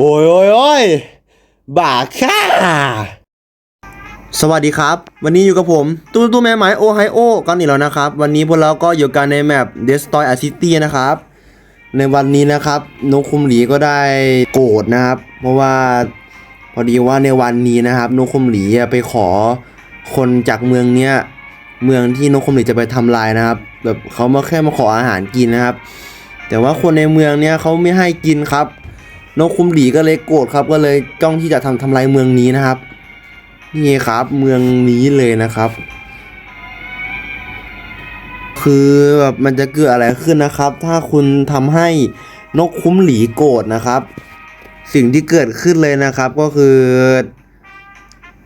โอ้ยโอ้ยโอ้ยบ้าค่าสวัสดีครับ วันนี้อยู่กับผมตู้ตู้แม่ไม้โอไฮโอกันอีกแล้วนะครับ วันนี้พวกเราก็อยู่กันในแมป Destroy a City นะครับ ในวันนี้นะครับนกคุมหลีก็ได้โกรธนะครับ เพราะว่าพอดีว่าในวันนี้นะครับนกคุมหลีไปขอคนจากเมืองเนี้ยเมืองที่นกคุมหลีจะไปทำลายนะครับ แบบเขามาแค่มาขออาหารกินนะครับ แต่ว่าคนในเมืองเนี้ยเขาไม่ให้กินครับ นกคุมหลีก็เลยโกรธครับ ก็เลยจ้องที่จะทำทำลายเมืองนี้นะครับ นี่ครับเมืองนี้เลยนะครับ คือแบบมันจะเกิดอะไรขึ้นนะครับ ถ้าคุณทำให้นกคุ้มหลีโกรธนะครับ สิ่งที่เกิดขึ้นเลยนะครับก็คือ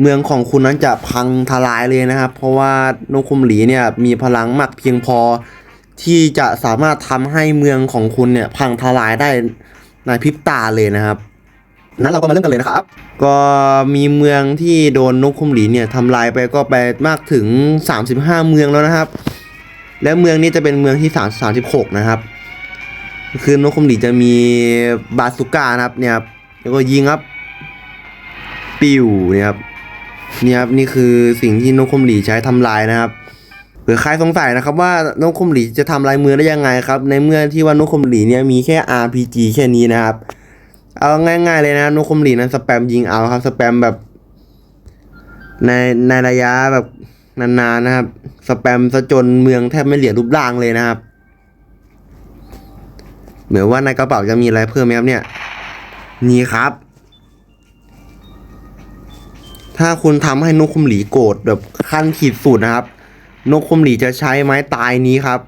เมืองของคุณนั้นจะพังทลายเลยนะครับ เพราะว่านกคุ้มหลีเนี่ยมีพลังมากเพียงพอที่จะสามารถทำให้เมืองของคุณเนี่ยพังทลายได้ ในพริบตาเลยนะครับ นั้นเราก็มาเริ่มกันเลยนะครับ ก็มีเมืองที่โดนนกคุมหลีเนี่ยทำลายไปก็ไปมากถึง 35 เมืองแล้วนะครับ และเมืองนี้จะเป็นเมืองที่3 36 นะครับ คือนกคุมหลีจะมีบาสุก้านะครับเนี่ยแล้วก็ยิงครับปิวเนี่ยครับเนี่ยครับนี่คือสิ่งที่นกคุมหลีใช้ทำลายนะครับ ผื่อใครสงสัยนะครับว่านกคุมหลีจะทำลายเมืองได้ยังไงครับ ในเมื่อที่ว่านกคุมหลีเนี่ยมีแค่ RPG แค่นี้นะครับ เอาง่ายๆเลยนะนกคุมหลีนั้นสแปมยิงเอาครับสแปมแบบ ในในระยะแบบนานๆนะครับ สแปมซะจนเมืองแทบไม่เหลือรูปร่างเลยนะครับ เหมือนว่าในกระเป๋าจะมีอะไรเพิ่มไหมครับเนี่ยนี่ครับ ถ้าคุณทำให้นกคุมหลีโกรธแบบขั้นขีดสุดนะครับ นกคุมหลีจะใช้ไม้ตายนี้ครับ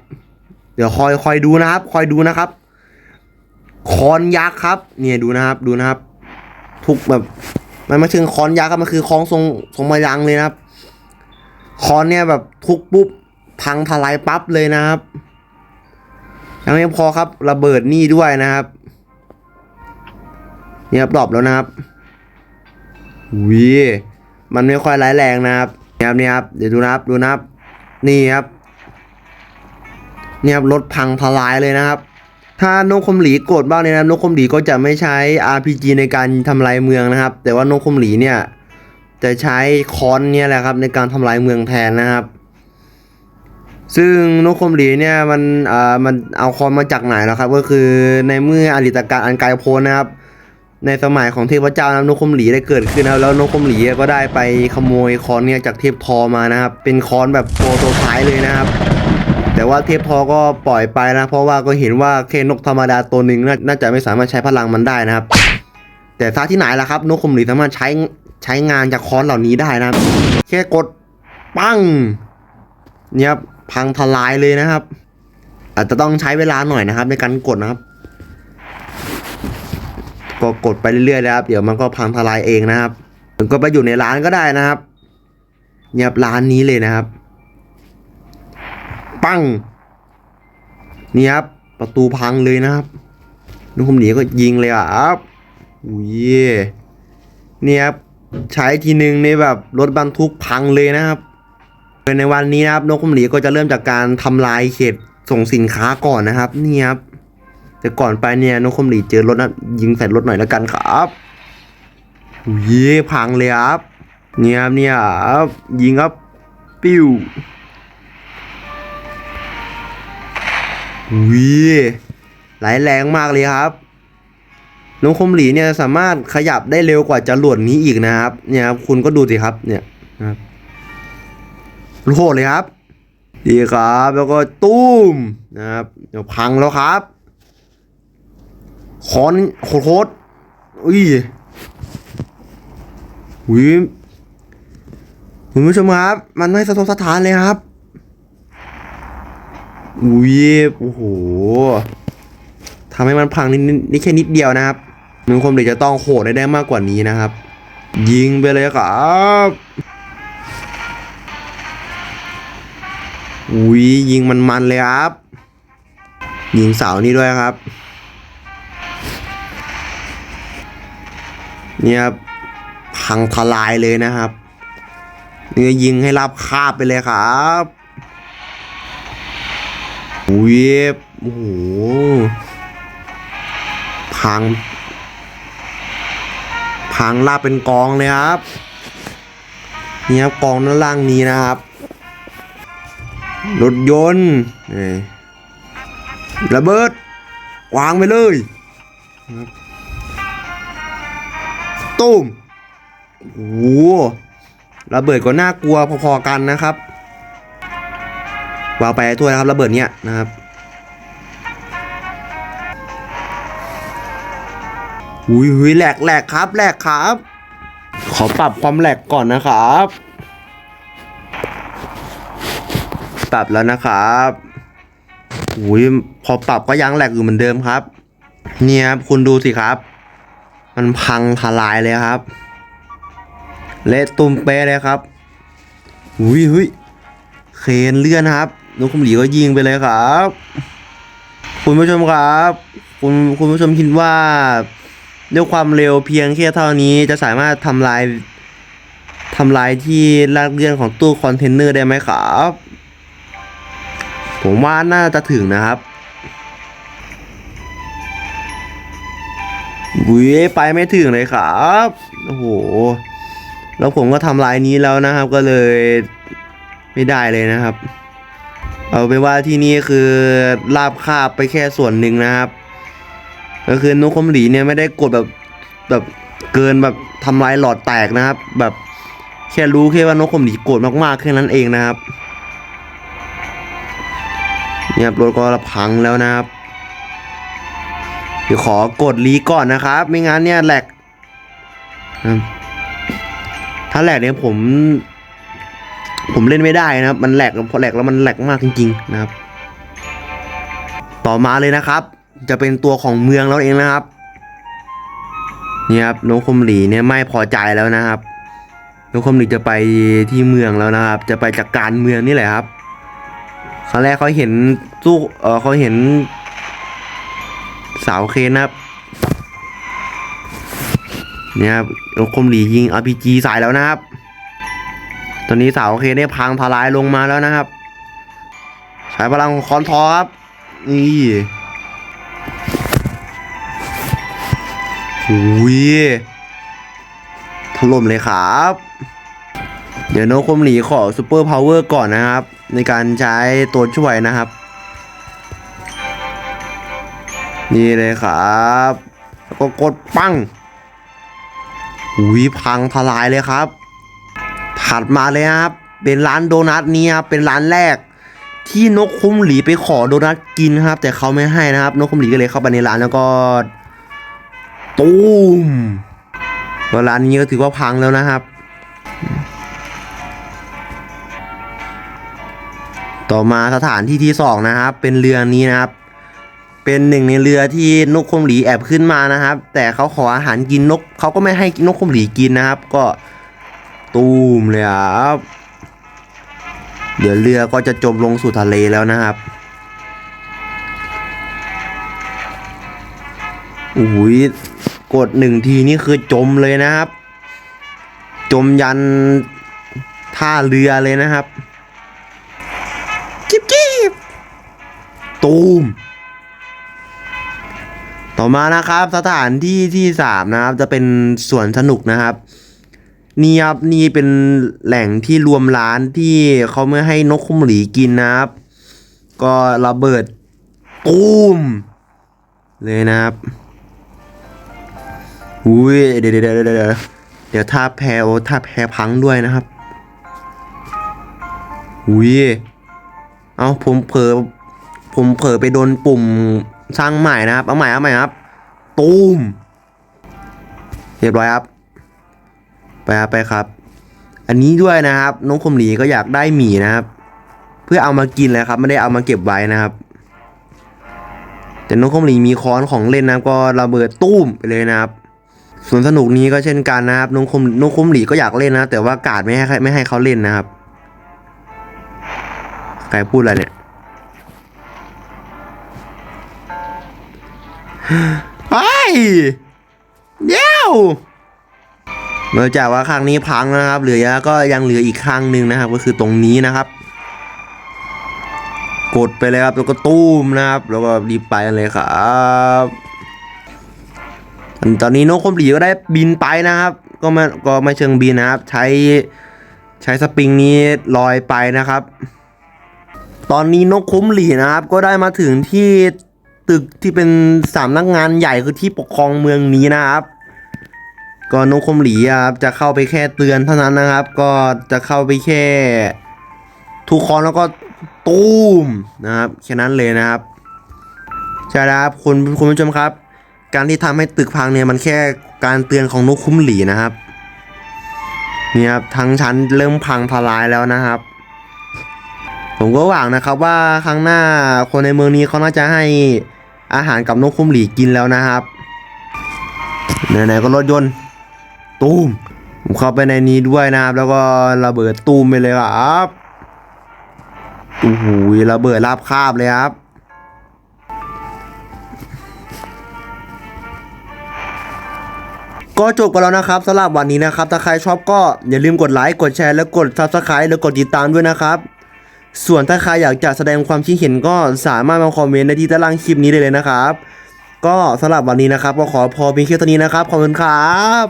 เดี๋ยวคอยคอยดูนะครับ คอยดูนะครับ คอนยักษ์ครับ เนี่ยดูนะครับ ดูนะครับ ทุกแบบ มันไม่ถึงคอนยักษ์ครับมันคือคลองทรงทรงมายังเลยนะครับ คอนเนี่ยแบบทุกปุ๊บพังทลายปั๊บเลยนะครับยังไม่พอครับ ระเบิดนี่ด้วยนะครับเนี่ยครับดรอปแล้วนะครับวิมันไม่ค่อยร้ายแรงนะครับเนี่ยครับเนี่ยครับเดี๋ยวดูนะครับดูนะครับ นี่ครับเนี่ยครับรถพังทลายเลยนะครับ ถ้านกคมหลีโกรธบ้างเนี่ยนะนกคมหลีก็จะไม่ใช้ RPG ในการทำลายเมืองนะครับ แต่ว่านกคมหลีเนี่ยจะใช้ค้อนเนี่ยแหละครับในการทำลายเมืองแทนนะครับ ซึ่งนกคมหลีเนี่ยมันอ่ามันเอาคอนมาจากไหนแล้วครับ ก็คือในเมื่ออริตการอันไกลโพ้นนะครับ ในสมัยของเทพเจ้านะนกคมหลีได้เกิดขึ้นนะครับแล้วนกคมหลีก็ได้ไปขโมยค้อนเนี่ยจากเทพทอมานะครับ เป็นค้อนแบบโปรโตไทป์เลยนะครับ แต่ว่าเทพทอก็ปล่อยไปนะ เพราะว่าก็เห็นว่าแค่นกธรรมดาตัวหนึ่งน่าน่าจะไม่สามารถใช้พลังมันได้นะครับ แต่ซาที่ไหนล่ะครับ นกคมหลีสามารถใช้ใช้งานจากค้อนเหล่านี้ได้นะครับ แค่กดปั้งเนี่ยพังทลายเลยนะครับ อาจจะต้องใช้เวลาหน่อยนะครับในการกดนะครับ ก็กดไปเรื่อยๆนะครับ เดี๋ยวมันก็พังทลายเองนะครับมันก็ไปอยู่ในร้านก็ได้นะครับเนี่ยบร้านนี้เลยนะครับ ปังนี่ครับ ประตูพังเลยนะครับนุกคมหนีก็ยิงเลยอะครับอุ้ยนี่ครับใช้ทีนึงในแบบรถบรรทุกพังเลยนะครับในวันนี้นะครับนกคมหลีก็จะเริ่มจากการทำลายเขตส่งสินค้าก่อนนะครับ นี่ครับ แต่ก่อนไปเนี่ยนกคมหลีเจอรถนะยิงใส่รถหน่อยแล้วกันครับอุ้ยพังเลยครับ เนี่ยครับเนี่ยครับยิงครับปิ้ววิไหลแรงมากเลยครับน้องคมหลีเนี่ยสามารถขยับได้เร็วกว่าจรวดนี้อีกนะครับ เนี่ยครับคุณก็ดูสิครับเนี่ยนะครับโหดเลยครับ ดีครับแล้วก็ตุ้มนะครับเดี๋ยวพังแล้วครับ คอนโคตรโคตรอุ้ยอุ้ยคุณผู้ชมครับ มันไม่สะทกสะท้านเลยครับอุ้ยโอ้โหทำให้มันพังนิดนิดนี่แค่นิดเดียวนะครับหนึ่งคมเดี๋ยวจะต้องโหดได้ได้มากกว่านี้นะครับ ยิงไปเลยครับอุ้ยยิงมันมันเลยครับ ยิงเสานี่ด้วยครับ เนี่ยครับพังทลายเลยนะครับเนี่ยยิงให้รับคาบไปเลยครับอุ้ยโอ้โหพัง พังลาบเป็นกองเลยครับนี่ครับกองด้านล่างนี้นะครับรถยนต์ระเบิดวางไปเลยครับ ตุ้มโอ้โหระเบิดก็น่ากลัวพอๆกันนะครับวางไปถ้วนะครับระเบิดเนี้ยนะครับหุยหุยแหลกแหลกครับแหลกครับ ขอปรับความแหลกก่อนนะครับ ปรับแล้วนะครับหุยพอปรับก็ยังแหลกอยู่เหมือนเดิมครับ เนี่ยครับคุณดูสิครับ มันพังทลายเลยครับ เละตุ่มเป๊ะเลยครับหุยหุยเคนเลื่อนครับนกขุมหลีก็ยิงไปเลยครับ คุณผู้ชมครับ คุณคุณผู้ชมคิดว่าด้วยความเร็วเพียงแค่เท่านี้จะสามารถทำลายทำลายที่ลากเลื่อนของตู้คอนเทนเนอร์ได้ไหมครับ ผมว่าน่าจะถึงนะครับ บุยไปไม่ถึงเลยครับโอ้โหแล้วผมก็ทำลายนี้แล้วนะครับ ก็เลยไม่ได้เลยนะครับ เอาเป็นว่าที่นี่คือลาบคาบไปแค่ส่วนหนึ่งนะครับ ก็คือนุกคมหลีเนี่ยไม่ได้กดแบบแบบเกินแบบทำลายหลอดแตกนะครับ แบบแค่รู้แค่ว่านกคมหลีโกรธมากๆแค่นั้นเองนะครับเนี่ยครับรถก็พังแล้วนะครับ เดี๋ยวขอกดรีก่อนนะครับ ไม่งั้นเนี่ยแหลก ถ้าแหลกเนี่ยผม ผมเล่นไม่ได้นะครับ มันแหลกพอแหลกแล้วมันแหลกมากจริง ๆ นะครับ ต่อมาเลยนะครับ จะเป็นตัวของเมืองแล้วเองนะครับนี่ครับนกคมหลีเนี่ยไม่พอใจแล้วนะครับนกคมหลีจะไปที่เมืองแล้วนะครับ จะไปจัดกการเมืองนี่แหละครับครั้งแรกเขาเห็นตู้เออเขาเห็น สาวเคนนะครับเนี่ยครับนกคมหลียิง RPG ใส่แล้วนะครับ ตอนนี้สาวเคนได้พังทลายลงมาแล้วนะครับ ใช้พลังคอนทอครับ นี่หุยถล่มเลยครับ เดี๋ยวโนคมหลีขอซูเปอร์พาวเวอร์ก่อนนะครับ ในการใช้ตัวช่วยนะครับ นี่เลยครับแล้วก็กดปั้งหุยพังทลายเลยครับ ถัดมาเลยครับ เป็นร้านโดนัทนี้ครับเป็นร้านแรก ที่นกคุ้มหลีไปขอโดนัทกินครับ แต่เขาไม่ให้นะครับ นกคุ้มหลีก็เลยเข้าไปในร้านแล้วก็ตูมแล้วร้านนี้ก็ถือว่าพังแล้วนะครับ ต่อมาสถานที่ที่สองนะครับ เป็นเรือนี้นะครับ เป็นหนึ่งในเรือที่นกคมหลีแอบขึ้นมานะครับ แต่เขาขออาหารกินนกเขาก็ไม่ให้นกคมหลีกินนะครับ ก็ตูมเลยครับเดี๋ยวเรือก็จะจมลงสู่ทะเลแล้วนะครับอุ้ยกดหนึ่งทีนี่คือจมเลยนะครับ จมยันท่าเรือเลยนะครับ จิบจิบตูม ต่อมานะครับสถานที่ที่สามนะครับจะเป็นสวนสนุกนะครับนี่ครับนี่เป็นแหล่งที่รวมร้านที่เขาไม่ให้นกคุ้มหลีกินนะครับ ก็ระเบิดตูมเลยนะครับอุ้ยเดี๋ยวเดี๋ยวเดี๋ยวเดี๋ยวเดี๋ยวท่าแพโอท่าแพพังด้วยนะครับอุ้ยเอาผมเผลอผมเผลอไปโดนปุ่ม สร้างใหม่นะครับ เอาใหม่เอาใหม่ครับ ตูม เรียบร้อยครับ ไปครับไปครับ อันนี้ด้วยนะครับ น้องคมหลีก็อยากได้หมีนะครับ เพื่อเอามากินเลยครับ ไม่ได้เอามาเก็บไว้นะครับ แต่น้องคมหลีมีค้อนของเล่นนะครับ ก็ระเบิดตุ้มไปเลยนะครับสวนสนุกนี้ก็เช่นกันนะครับน้องคมน้องคมหลีก็อยากเล่นนะ แต่ว่ากาดไม่ให้ไม่ให้เขาเล่นนะครับ ใครพูดอะไรเนี่ย ไปเดี๋ยวเนื่องจากว่าครั้งนี้พังนะครับ เหลือก็ยังเหลืออีกครั้งหนึ่งนะครับ ก็คือตรงนี้นะครับ กดไปเลยครับแล้วก็ตู้มนะครับ แล้วก็รีบไปเลยครับตอนนี้นกคมหลีก็ได้บินไปนะครับ ก็ไม่ก็ไม่เชิงบินนะครับ ใช้ใช้สปริงนี้ลอยไปนะครับ ตอนนี้นกคุ้มหลีนะครับ ก็ได้มาถึงที่ ตึกที่เป็นสำนักงานใหญ่คือที่ปกครองเมืองนี้นะครับ ก็นกคมหลีครับจะเข้าไปแค่เตือนเท่านั้นนะครับ ก็จะเข้าไปแค่ทุกคนแล้วก็ตูมนะครับแค่นั้นเลยนะครับใช่แล้วครับคุณคุณผู้ชมครับ การที่ทำให้ตึกพังเนี่ยมันแค่การเตือนของนกคุ้มหลีนะครับเนี่ยครับทั้งชั้นเริ่มพังทลายแล้วนะครับ ผมก็หวังนะครับว่าครั้งหน้าคนในเมืองนี้เขาน่าจะให้ อาหารกับนกคุ้มหลีกินแล้วนะครับไหนๆก็รถยนต์ตูมผมเข้าไปในนี้ด้วยนะครับ แล้วก็ระเบิดตูมไปเลยครับโอ้โหระเบิดราบคาบเลยครับก็จบกันแล้วนะครับสำหรับวันนี้นะครับ ถ้าใครชอบก็อย่าลืมกดไลค์ กดแชร์ แล้วกด subscribe แล้วกดติดตามด้วยนะครับ ส่วนถ้าใครอยากจะแสดงความคิดเห็นก็สามารถมาคอมเมนต์ในที่ใต้ล่างคลิปนี้ได้เลยนะครับ ก็สำหรับวันนี้นะครับก็ขอพอเพียงแค่เท่านี้นะครับ ขอบคุณครับ